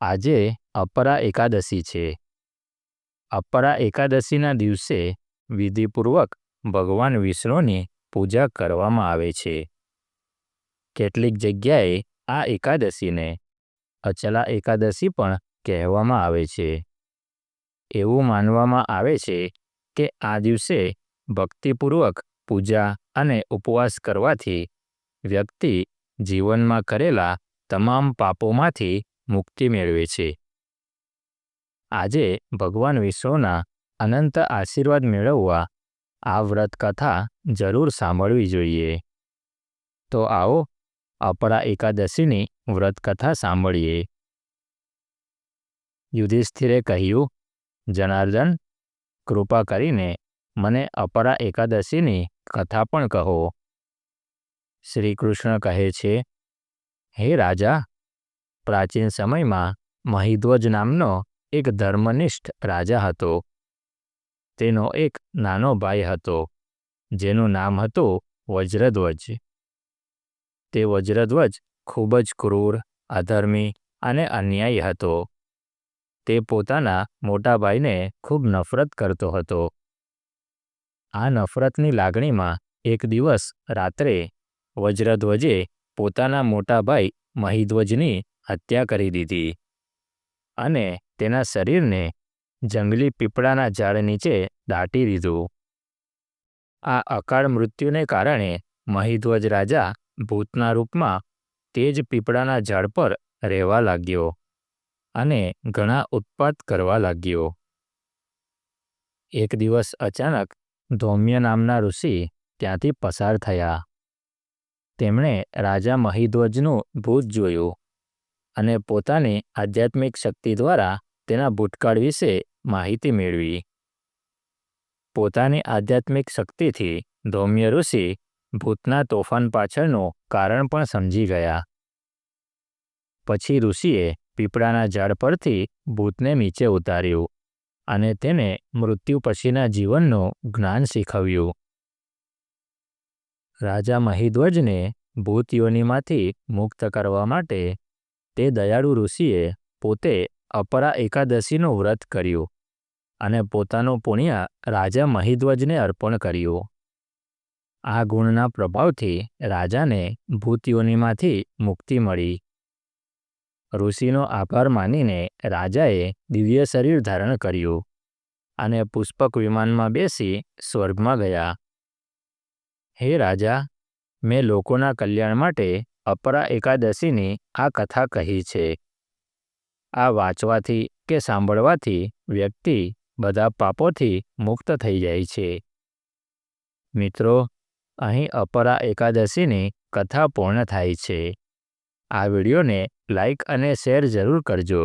આજે અપરા એકાદશી છે. અપરા એકાદશીના દિવસે વિધિપૂર્વક ભગવાન વિષ્ણુની પૂજા કરવામાં આવે છે. કેટલીક જગ્યાએ આ એકાદશીને અચલા એકાદશી પણ કહેવામાં આવે છે. એવું માનવામાં આવે છે કે આ દિવસે ભક્તિપૂર્વક પૂજા અને ઉપવાસ કરવાથી વ્યક્તિ જીવનમાં કરેલા તમામ પાપોમાંથી મુક્તિ મેળવે છે. આજે ભગવાન વિષ્ણુના અનંત આશીર્વાદ મેળવવા આ વ્રત કથા જરૂર સાંભળવી જોઈએ. તો આવો અપરા એકાદશીની વ્રત કથા સાંભળીએ. યુધિષ્ઠિરે કહ્યું, જનાર્દન, કૃપા કરીને મને અપરા એકાદશીની કથા પણ કહો. શ્રી કૃષ્ણ કહે છે, હે રાજા પ્રાચીન સમયમાં મહિધ્વજ નામનો એક ધર્મનિષ્ઠ રાજા હતો. તેનો એક નાનો ભાઈ હતો, જેનું નામ હતું વજ્રધ્વજ. તે વજ્રધ્વજ ખૂબ જ ક્રૂર, અધર્મી અને અન્યાયી હતો. તે પોતાના મોટા ભાઈને ખૂબ નફરત કરતો હતો. આ નફરતની લાગણીમાં એક દિવસ રાત્રે વજ્રધ્વજે પોતાના મોટા ભાઈ મહિધ્વજની હત્યા કરી દીધી અને તેના શરીરને જંગલી પીપળાના ઝાડ નીચે દાટી દીધું. આ અકાળ મૃત્યુને કારણે મહિધ્વજ રાજા ભૂતના રૂપમાં તે જ પીપળાના ઝાડ પર રહેવા લાગ્યો અને ઘણા ઉત્પાત કરવા લાગ્યો. એક દિવસ અચાનક ધૌમ્ય નામના ઋષિ ત્યાંથી પસાર થયા. તેમણે રાજા મહિધ્વજનું ભૂત જોયું. અને પોતાની આધ્યાત્મિક શક્તિ દ્વારા તેના ભૂતકાળ વિશે માહિતી મેળવી. પોતાની આધ્યાત્મિક શક્તિથી ધૌમ્ય ઋષિ ભૂતના તોફાન પાછળનું કારણ પણ સમજી ગયા. પછી ઋષિએ પીપળાના ઝાડ પરથી ભૂતને નીચે ઉતાર્યું અને તેને મૃત્યુ પછીના જીવનનું જ્ઞાન શીખવ્યું. રાજા મહિધ્વજને ભૂત યોનિમાંથી મુક્ત કરવા માટે તે દયાળુ ઋષિએ પોતે અપરા એકાદશીનું વ્રત કર્યું અને પોતાનું પુણ્ય રાજા મહિધ્વજને અર્પણ કર્યું. આ ગુણના પ્રભાવથી રાજાને ભૂતયોનીમાંથી મુક્તિ મળી. ઋષિનો આભાર માનીને રાજાએ દિવ્ય શરીર ધારણ કર્યું અને પુષ્પક વિમાનમાં બેસી સ્વર્ગમાં ગયા. હે રાજા, મેં લોકોના કલ્યાણ માટે અપરા એકાદશીની આ કથા કહી છે. આ વાંચવાથી કે સાંભળવાથી વ્યક્તિ બધા પાપોથી મુક્ત થઈ જાય છે. મિત્રો, અહીં અપરા એકાદશીની કથા પૂર્ણ થાય છે. આ વિડીયોને લાઇક અને શેર જરૂર કરજો.